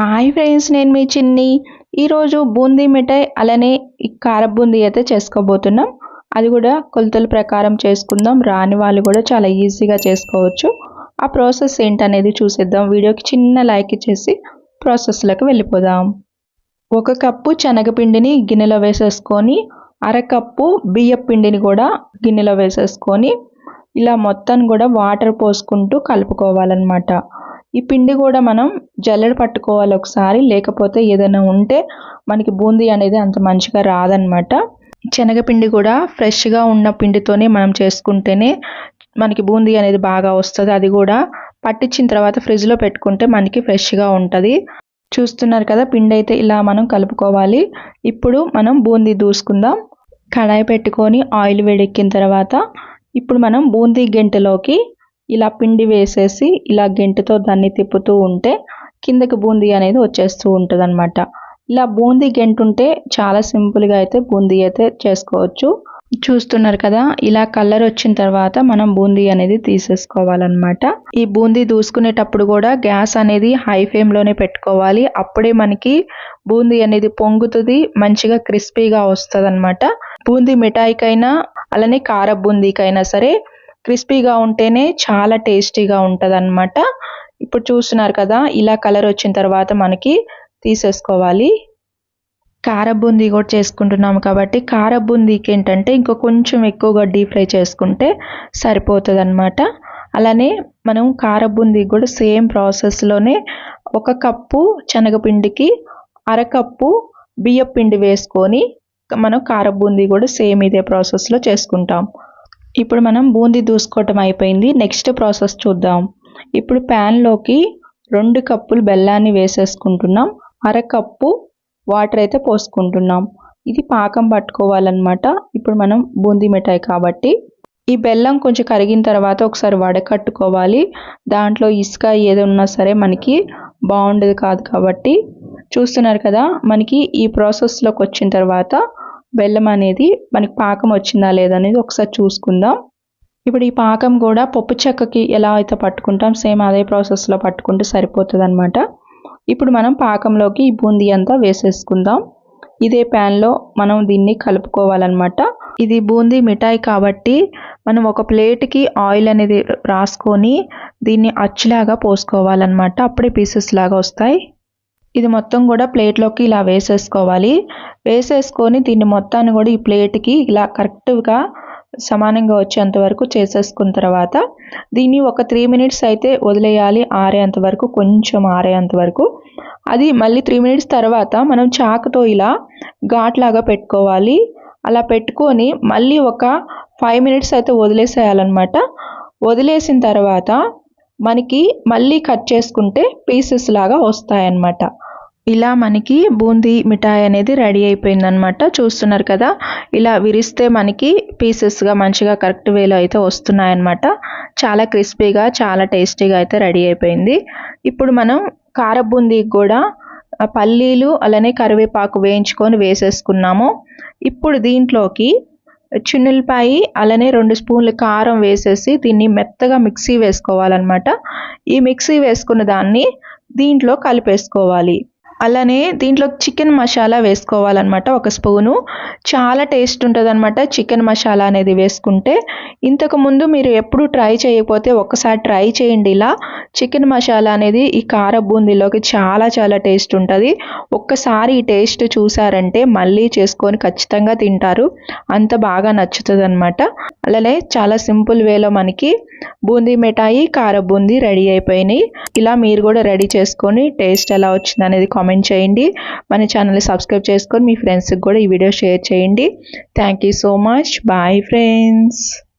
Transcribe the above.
Hi friends నేను మీ చిన్ని. ఈరోజు బూందీ మిఠాయి అలానే ఈ కార బూందీ అయితే చేసుకోబోతున్నాం. అది కూడా కొలతల ప్రకారం చేసుకుందాం. రాని వాళ్ళు కూడా చాలా ఈజీగా చేసుకోవచ్చు. ఆ ప్రాసెస్ ఏంటనేది చూసేద్దాం. వీడియోకి చిన్న లైక్ ఇచ్చేసి ప్రాసెస్లోకి వెళ్ళిపోదాం. ఒక కప్పు శనగపిండిని గిన్నెలో వేసేసుకొని అరకప్పు బియ్యపు పిండిని కూడా గిన్నెలో వేసేసుకొని ఇలా మొత్తం కూడా వాటర్ పోసుకుంటూ కలుపుకోవాలన్నమాట. ఈ పిండి కూడా మనం జల్లెడ పట్టుకోవాలి ఒకసారి లేకపోతే ఏదైనా ఉంటే మనకి బూందీ అనేది అంత మంచిగా రాదనమాట శనగపిండి కూడా ఫ్రెష్గా ఉన్న పిండితోనే మనం చేసుకుంటేనే మనకి బూందీ అనేది బాగా వస్తుంది. అది కూడా పట్టించిన తర్వాత ఫ్రిడ్జ్లో పెట్టుకుంటే మనకి ఫ్రెష్గా ఉంటుంది. చూస్తున్నారు కదా పిండి అయితే ఇలా మనం కలుపుకోవాలి. ఇప్పుడు మనం బూందీ దూసుకుందాం. కడాయి పెట్టుకొని ఆయిల్ వేడెక్కిన తర్వాత ఇప్పుడు మనం బూందీ గెంటలోకి ఇలా పిండి వేసేసి ఇలా గెంటుతో దాన్ని తిప్పుతూ ఉంటే కిందకి బూందీ అనేది వచ్చేస్తూ ఉంటుంది అనమాట ఇలా బూందీ గెంటుంటే చాలా సింపుల్గా అయితే బూందీ అయితే చేసుకోవచ్చు. చూస్తున్నారు కదా ఇలా కలర్ వచ్చిన తర్వాత మనం బూందీ అనేది తీసేసుకోవాలన్నమాట. ఈ బూందీ దూసుకునేటప్పుడు కూడా గ్యాస్ అనేది హై ఫ్లేమ్లోనే పెట్టుకోవాలి. అప్పుడే మనకి బూందీ అనేది పొంగుతుంది మంచిగా క్రిస్పీగా వస్తుంది అనమాట బూందీ మిఠాయికైనా అలానే కార బూందీకైనా సరే క్రిస్పీగా ఉంటేనే చాలా టేస్టీగా ఉంటుంది అనమాట ఇప్పుడు చూస్తున్నారు కదా ఇలా కలర్ వచ్చిన తర్వాత మనకి తీసేసుకోవాలి. కార బూందీ కూడా చేసుకుంటున్నాము కాబట్టి కార బూందీకి ఏంటంటే ఇంకో కొంచెం ఎక్కువగా డీప్ ఫ్రై చేసుకుంటే సరిపోతుంది అనమాట అలానే మనం కార బూందీ కూడా సేమ్ ప్రాసెస్లోనే ఒక కప్పు శనగపిండికి అరకప్పు బియ్యపిండి వేసుకొని మనం కార బూందీ కూడా సేమ్ ఇదే ప్రాసెస్లో చేసుకుంటాం. ఇప్పుడు మనం బూందీ దూసుకోవటం అయిపోయింది. నెక్స్ట్ ప్రాసెస్ చూద్దాం. ఇప్పుడు ప్యాన్లోకి రెండు కప్పులు బెల్లాన్ని వేసేసుకుంటున్నాం. అరకప్పు వాటర్ అయితే పోసుకుంటున్నాం. ఇది పాకం పట్టుకోవాలన్నమాట. ఇప్పుడు మనం బూందీ మిఠాయి కాబట్టి. ఈ బెల్లం కొంచెం కరిగిన తర్వాత ఒకసారి వడకట్టుకోవాలి. దాంట్లో ఇసుక ఏది ఉన్నా సరే మనకి బాగుండేది కాదు కాబట్టి. చూస్తున్నారు కదా మనకి ఈ ప్రాసెస్లోకి వచ్చిన తర్వాత బెల్లం అనేది మనకి పాకం వచ్చిందా లేదనేది ఒకసారి చూసుకుందాం. ఇప్పుడు ఈ పాకం కూడా పప్పు చెక్కకి ఎలా అయితే పట్టుకుంటాం సేమ్ అదే ప్రాసెస్లో పట్టుకుంటే సరిపోతుంది అనమాట ఇప్పుడు మనం పాకంలోకి ఈ బూందీ అంతా వేసేసుకుందాం. ఇదే ప్యాన్లో మనం దీన్ని కలుపుకోవాలన్నమాట. ఇది బూందీ మిఠాయి కాబట్టి మనం ఒక ప్లేట్కి ఆయిల్ అనేది రాసుకొని దీన్ని అచ్చులాగా పోసుకోవాలన్నమాట. అప్పుడే పీసెస్ లాగా వస్తాయి. ఇది మొత్తం కూడా ప్లేట్లోకి ఇలా వేసేసుకోవాలి. వేసేసుకొని దీన్ని మొత్తాన్ని కూడా ఈ ప్లేట్కి ఇలా కరెక్ట్గా సమానంగా వచ్చేంత వరకు చేసేసుకున్న తర్వాత దీన్ని ఒక త్రీ మినిట్స్ అయితే వదిలేయాలి ఆరేంత వరకు కొంచెం ఆరేంత వరకు. అది మళ్ళీ త్రీ మినిట్స్ తర్వాత మనం చాకుతో ఇలా ఘాట్లాగా పెట్టుకోవాలి. అలా పెట్టుకొని మళ్ళీ ఒక ఫైవ్ మినిట్స్ అయితే వదిలేసేయాలన్నమాట. వదిలేసిన తర్వాత మనకి మళ్ళీ కట్ చేసుకుంటే పీసెస్ లాగా వస్తాయన్నమాట. ఇలా మనకి బూందీ మిఠాయి అనేది రెడీ అయిపోయిందనమాట చూస్తున్నారు కదా ఇలా విరిస్తే మనకి పీసెస్గా మంచిగా కరెక్ట్ వేలో అయితే వస్తున్నాయన్నమాట. చాలా క్రిస్పీగా చాలా టేస్టీగా అయితే రెడీ అయిపోయింది. ఇప్పుడు మనం కార బూందీకి కూడా పల్లీలు అలానే కరివేపాకు వేయించుకొని వేసేసుకున్నాము. ఇప్పుడు దీంట్లోకి చిన్నులపాయి అలానే రెండు స్పూన్లు కారం వేసేసి దీన్ని మెత్తగా మిక్సీ వేసుకోవాలన్నమాట. ఈ మిక్సీ వేసుకున్న దాన్ని దీంట్లో కలిపేసుకోవాలి. అలానే దీంట్లో చికెన్ మసాలా వేసుకోవాలన్నమాట ఒక స్పూను. చాలా టేస్ట్ ఉంటుందన్నమాట చికెన్ మసాలా అనేది వేసుకుంటే. ఇంతకు ముందు మీరు ఎప్పుడు ట్రై చేయకపోతే ఒకసారి ట్రై చేయండి ఇలా. చికెన్ మసాలా అనేది ఈ కార బూందీలోకి చాలా చాలా టేస్ట్ ఉంటుంది. ఒక్కసారి ఈ టేస్ట్ చూసారంటే మళ్ళీ చేసుకొని ఖచ్చితంగా తింటారు. అంత బాగా నచ్చుతుంది అనమాట అలానే చాలా సింపుల్ వేలో మనకి బూందీ మిఠాయి కార బూందీ రెడీ అయిపోయినాయి. ఇలా మీరు కూడా రెడీ చేసుకొని టేస్ట్ ఎలా వచ్చింది అనేది కామెంట్ చేయండి. మన ఛానల్ని సబ్స్క్రైబ్ చేసుకొని మీ ఫ్రెండ్స్కి కూడా ఈ వీడియో షేర్ చేయండి. Thank you so much bye friends